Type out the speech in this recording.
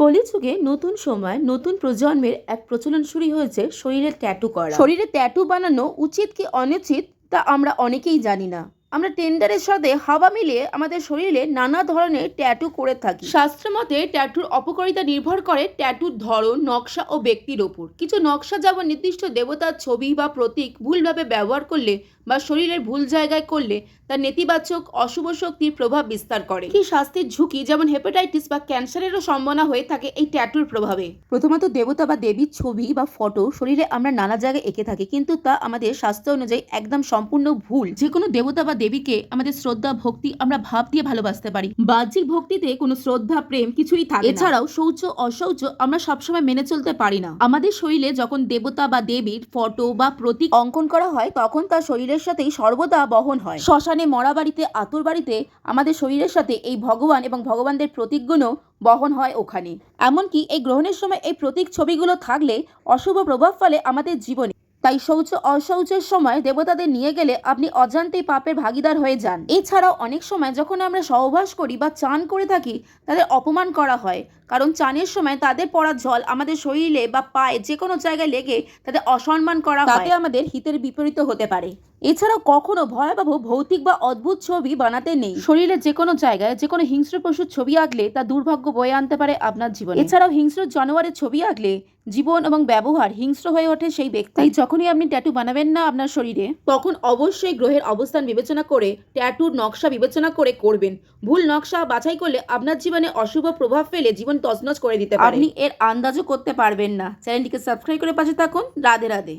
কলিযুগে নতুন সময়, নতুন প্রজন্মের এক প্রচলন শুরু হয়েছে শরীরে ট্যাটু করা। শরীরে ট্যাটু বানানো উচিত কি অনুচিত তা আমরা অনেকেই জানি না। আমরা টেন্ডারের সাথে হাওয়া মিলিয়ে আমাদের শরীরে নানা ধরনের ট্যাটু করে থাকি। শাস্ত্র মতে ট্যাটুর অপকারিতা নির্ভর করে ট্যাটুর ধরন নকশা ও ব্যক্তির ওপর। কিছু নকশা যেমন নির্দিষ্ট দেবতার ছবি বা প্রতীক ভুলভাবে ব্যবহার করলে বা শরীরের ভুল জায়গায় করলে তা নেতিবাচক অশুভ শক্তির প্রভাব বিস্তার করে। কি স্বাস্থ্যের ঝুঁকি যেমন হেপাটাইটিস বা ক্যান্সারেরও সম্ভাবনা হয়ে থাকে এই ট্যাটুর প্রভাবে? প্রথমত দেবতা বা দেবীর ছবি বা ফটো শরীরে আমরা নানা জায়গায় এঁকে থাকি কিন্তু তা আমাদের স্বাস্থ্য অনুযায়ী একদম সম্পূর্ণ ভুল। যে কোনো দেবতা বা দেবীকে আমাদের শ্রদ্ধা, ভক্তি আমরা ভাব দিয়ে ভালোবাসতে পারি। বাহ্যিক ভক্তিতে কোনো শ্রদ্ধা, প্রেম কিছুই থাকে এছাড়াও শৌচ, অশৌচ আমরা সবসময় মেনে চলতে পারি না। আমাদের শরীরে যখন দেবতা বা দেবীর ফটো বা প্রতীক অঙ্কন করা হয়, তখন তার শরীরের সাথেই সর্বদা বহন হয়। শ্মশানে মরা বাড়িতে আতুর বাড়িতে আমাদের শরীরের সাথে এই ভগবান এবং ভগবানদের প্রতীকগুলো বহন হয় ওখানে। এমনকি এই গ্রহণের সময় এই প্রতীক ছবিগুলো থাকলে অশুভ প্রভাব ফেলে আমাদের জীবনে। তাই শৌচ অশৌচের সময় দেবতাদের নিয়ে গেলে আপনি অজান্তেই পাপের ভাগিদার হয়ে যান। এছাড়াও অনেক সময় যখন আমরা সহবাস করি বা চান করে থাকি, তাদের অপমান করা হয়। কারণ চানের সময় তাদের পড়া জল আমাদের শরীরে বা পায়ে যে কোনো জায়গায় লেগে তাদের অসম্মান করা তাতে আমাদের হিতের বিপরীত হতে পারে। এছাড়াও কখনো ভয়াবহ ভৌতিক বা অদ্ভুত ছবি বানাতে নেই। শরীরে যে কোনো জায়গায় যে কোনো হিংস্র পশুর ছবি আঁকলে তা দুর্ভাগ্য বয়ে আনতে পারে আপনার জীবন। এছাড়াও হিংস্র জানোয়ারের ছবি আঁকলে জীবন এবং ব্যবহার হিংস্র হয়ে ওঠে সেই ব্যক্তি। তাই যখনই আপনি ট্যাটু বানাবেন না আপনার শরীরে তখন অবশ্যই গ্রহের অবস্থান বিবেচনা করে ট্যাটুর নকশা বিবেচনা করে করবেন। ভুল নকশা বাছাই করলে আপনার জীবনে অশুভ প্রভাব ফেলে জীবন তছনছ করে দিতে পারে। আপনি এর আন্দাজও করতে পারবেন না। চ্যানেলটিকে সাবস্ক্রাইব করে পাশে থাকুন। রাধে রাধে।